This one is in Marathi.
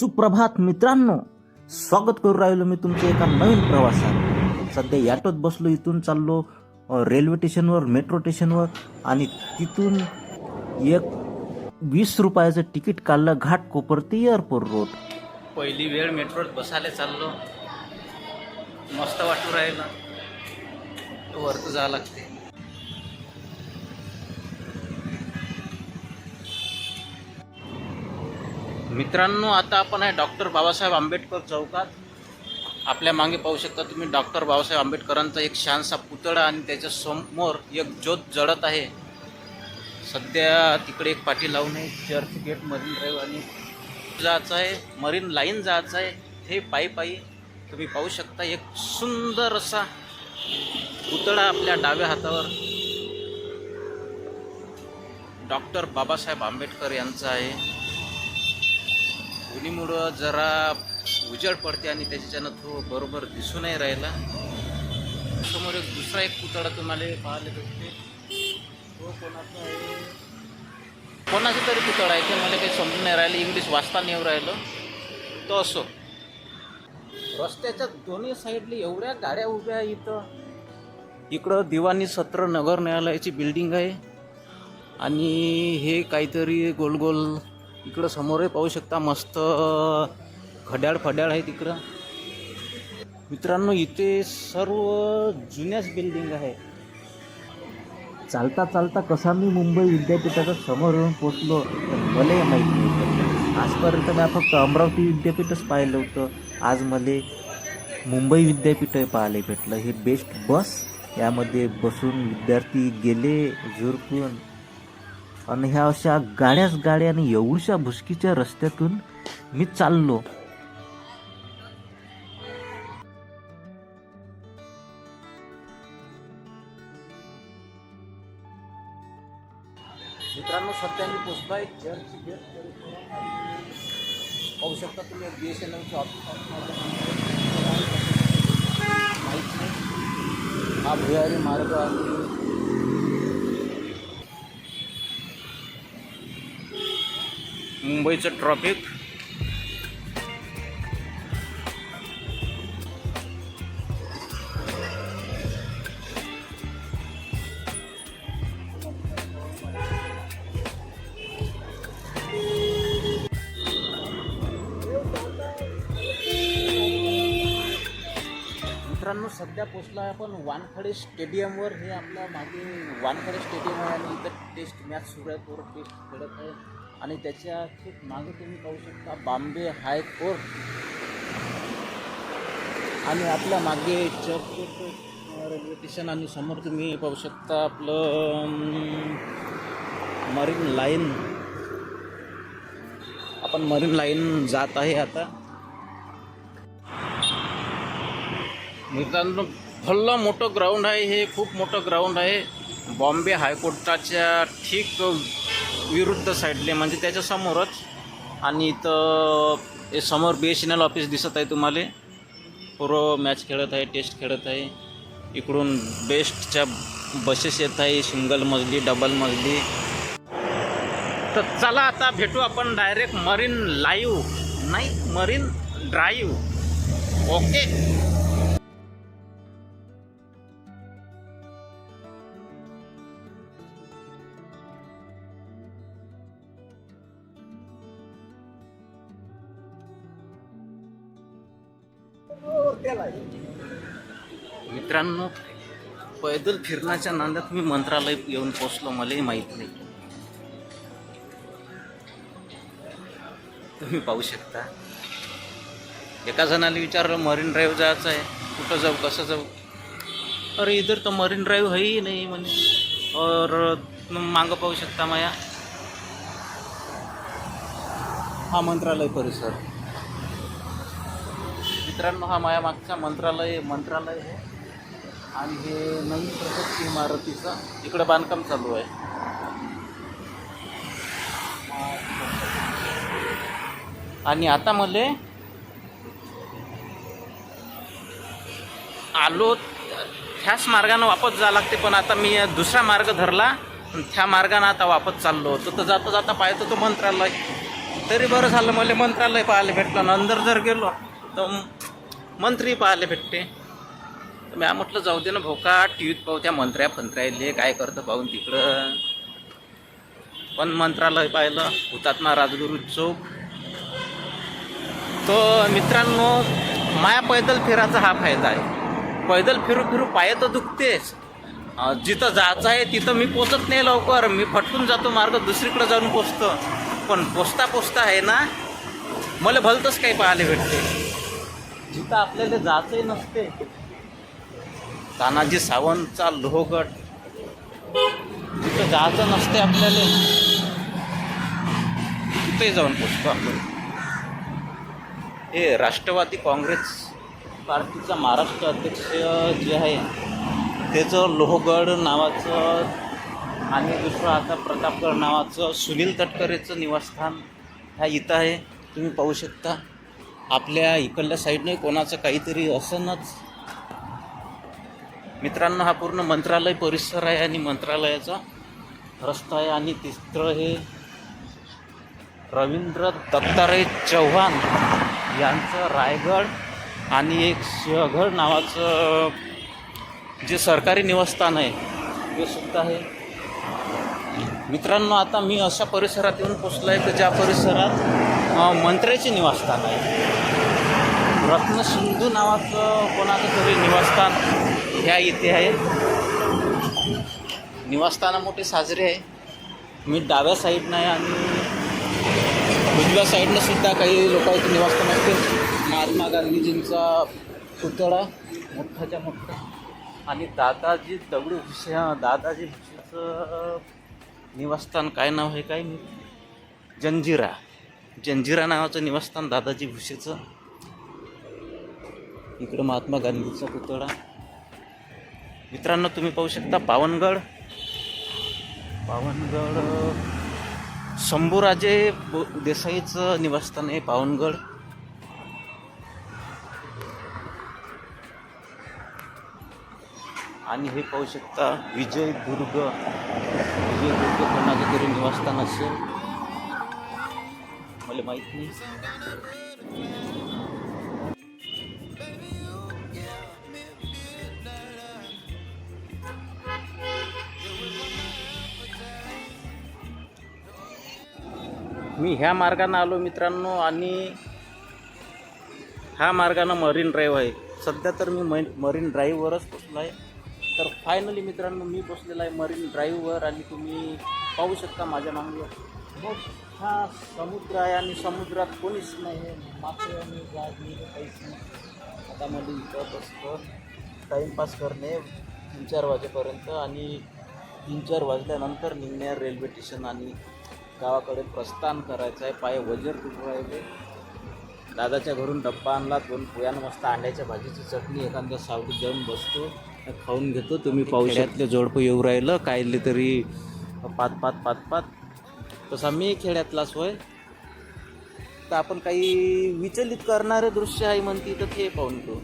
सुप्रभात मित्रांनो स्वागत करू राहिलो मी तुमच्या एका नवीन प्रवासात. सध्या याटोत बसलो इथून चाललो रेल्वे स्टेशनवर मेट्रो स्टेशनवर आणि तिथून एक वीस रुपयाचं तिकीट काढलं घाट कोपर ते एअरपोर्ट रोड. पहिली वेळ मेट्रोत बसायला चाललो. मस्त वाटू राहिलं. वरतं जावं लागते मित्रांनो आता आपण आहे डॉक्टर बाबासाहेब आंबेडकर चौकात. आपल्या मागे पाहू शकता तुम्ही डॉक्टर बाबासाहेब आंबेडकरांचा एक छानसा पुतळा आणि त्याच्यासमोर एक ज्योत जळत आहे. सध्या तिकडे एक पाठी लावून आहे चर्च गेट मरीन ड्राईव्ह आणि जायचं आहे मरीन लाईन जायचं आहे. हे पायी पायी तुम्ही पाहू शकता एक सुंदर असा पुतळा आपल्या डाव्या हातावर. डॉक्टर बाबासाहेब आंबेडकर यांचा आहे. उन्हीमुळं जरा उजळ पडते आणि त्याच्यानं तो बरोबर दिसून नाही राहिला. समोर एक दुसरा एक पुतळा तुम्हाला पाहायला भेटते. तो कोणाचा आहे? कोणाचा तरी पुतळा आहे ते मला काही समजून नाही राहिलं. इंग्लिश वाचता नाही राहिलं. तो असो. रस्त्याच्या दोन्ही साईडला एवढ्या गाड्या उभ्या इथं. इकडं दिवाणी सत्र नगर न्यायालयाची बिल्डिंग आहे. आणि हे काहीतरी गोल गोल इकडं समोरही पाहू शकता मस्त खड्याळ फड्याळ आहे तिकडं. मित्रांनो इथे सर्व जुन्याच बिल्डिंग आहे. चालता चालता कसा मी मुंबई विद्यापीठाच्या समोर येऊन पोचलो मला माहीत नाही आजपर्यंत मी फक्त अमरावती विद्यापीठच पाहिलं होतं. आज मला मुंबई विद्यापीठ पाहायला भेटलं. हे बेस्ट बस यामध्ये बसून विद्यार्थी गेले झुरकून. आणि ह्या अशा गाड्याच गाड्या आणि एवढ्या भुसकीच्या रस्त्यातून मी चाललो. मित्रांनो सध्या मी पोचलो आहे चर्च गेट. पाहू शकता तुम्ही बी एस एन एलचं ऑफिस हा भुयारी मार्ग आहे. मुंबईचं ट्रॉफिक मित्रांनो सध्या पोचला आहे आपण वानखडे स्टेडियमवर. हे आपल्या मागे वानखडे स्टेडियम आहे आणि इथं टेस्ट मॅच सुरू आहे. पोर टेस्ट खेळत आहे आणि त्याच्या ठीक मागे तुम्ही पाहू शकता बॉम्बे हायकोर्ट आणि आपल्या मागे चर्च रेल्वे स्टेशन आणि समोर तुम्ही पाहू शकता आपलं मरीन लाईन आपण मरीन लाईन जात आहे आता. मित्रांनो भल्लं मोठं ग्राउंड आहे हे खूप मोठं ग्राउंड आहे. बॉम्बे हायकोर्टाच्या ठीक विरुद्ध साईडले म्हणजे त्याच्या समोरच. आणि इथं हे समोर B S N L office दिसत आहे तुम्हाला. पोरं मॅच खेळत आहे टेस्ट खेळत आहे. इकडून बेस्टच्या बसेस येत आहे सिंगल मजली डबल मजली. तर चला आता भेटू आपण डायरेक्ट मरीन लाईव्ह नाही मरीन ड्राईव्ह ओके मित्रांनो पैदल फिरण्याच्या नांदात मी मंत्रालय येऊन पोचलो मलाही माहीत नाही. तुम्ही पाहू शकता. एका जणाला विचारलं मरीन ड्राईव्ह जायचं आहे? कुठं जाऊ? कसं जाऊ? अरे इधर तर मरीन ड्राईव्ह है नाही म्हणे. और मागं पाहू शकता माया. हा मंत्रालय परिसर. मित्रांनो हा माझ्या मागचा मंत्रालय मंत्रालय आहे. आणि हे नवीन प्रगती इमारतीचं इकडं बांधकाम चालू आहे. आणि आता मले आलो ह्याच मार्गानं वापस जावं लागते पण आता मी दुसरा मार्ग धरला त्या मार्गानं आता वापस चाललो होतो. तर जाता जाता पाहतो तो मंत्रालय. तरी बरं झालं मला मंत्रालय पाहायला भेटलं नंतर अंदर जर गेलो तर मंत्री पाहायला भेटते. तर म्या म्हटलं जाऊ दे ना भोका टी व्हीत पाहू त्या मंत्र्या फंत्र्याले काय करतं पाहून तिकडं. पण मंत्रालय पाहिलं हुतात्मा राजगुरू चौक. तर मित्रांनो माया पैदल फिरायचा हा फायदा आहे. पैदल फिरू फिरू पाय तर दुखतेच. जिथं जायचं आहे तिथं मी पोचत नाही लवकर. मी फटकून जातो मार्ग दुसरीकडे जाऊन पोचतो. पण पोचता पोचता आहे ना मला भलतंच काही पाहायला भेटते. जिथं आपल्याला जायचंही नसते. तानाजी सावंतचा लोहगड. जिथं जायचं नसते आपल्याला. तिथेही जाऊन पोचतो आपण. हे राष्ट्रवादी काँग्रेस पार्टीचा महाराष्ट्र अध्यक्ष जे आहे त्याचं लोहगड नावाचं आणि दुसरं आता प्रतापगड नावाचं सुनील तटकरेचं निवासस्थान ह्या इथं आहे. तुम्ही पाहू शकता. आपल्या इकडल्या साईडने कोणाचं काहीतरी असनच. मित्रांनो हा पूर्ण मंत्रालय परिसर आहे आणि मंत्रालयाचा रस्ता आहे आणि तिसरं हे रवींद्र दत्तारे चव्हाण यांचं रायगड आणि एक सिंहगड नावाचं जे सरकारी निवासस्थान आहे ते सुद्धा आहे. मित्रांनो आता मी अशा परिसरात येऊन पोचलो आहे की ज्या परिसरात मंत्र्याचे निवासस्थान आहे. रत्नसिंधू नावाचं कोणाचं तरी निवासस्थान ह्या इथे आहे. निवासस्थानं मोठे साजरे आहे. मी डाव्या साईडनं आहे आणि उजव्या साईडनं सुद्धा काही लोकांचे निवासस्थान असते महात्मा गांधीजींचा पुतळा मोठाच्या मोठा. आणि दादाजी दगडू भुसे दादाजी भुसेचं निवासस्थान काय नाव आहे काय? जंजिरा. जंजिरा नावाचं निवासस्थान दादाजी भुसेचं. इकडं महात्मा गांधीचा पुतळा. मित्रांनो तुम्ही पाहू शकता पावनगड. पावनगड शंभूराजे ब- देसाईचं निवासस्थान आहे पावनगड. आणि हे पाहू शकता विजयदुर्ग. विजयदुर्ग कोणाचं तरी निवासस्थान असेल. मला माहीत नाही. मी ह्या मार्गानं आलो मित्रांनो आणि ह्या मार्गानं मरीन ड्राईव्ह आहे. सध्या तर मी मै मरीन ड्राईव्हवरच पोचलो आहे. तर फायनली मित्रांनो मी पोचलेला आहे मरीन ड्राईव्हवर आणि तुम्ही पाहू शकता माझ्या मागे. मोठा समुद्र आहे आणि समुद्रात कोणीच नाही आहे. मासे आणि गाडी काहीच नाही आता मध्ये इथं बसतो. टाईमपास करणे तीन चार वाजेपर्यंत आणि तीन चार वाजल्यानंतर निघणार रेल्वे स्टेशन आणि गावाकडे प्रस्थान करायचं आहे. पाय वजर राहिले? दादाच्या घरून डब्बा आणला दोन पोयान मस्त अंड्याच्या भाजीची चटणी. एखाद्या सावलीत जाऊन बसतो. खाऊन घेतो. तुम्ही पावसातले जोडपं येऊ राहिलं. कायले तरी पात पात पात पात तसा मी खेड्यातलाच होय. तर आपण काही विचलित करणारे दृश्य आहे म्हणते तर ते पाहून घेऊ.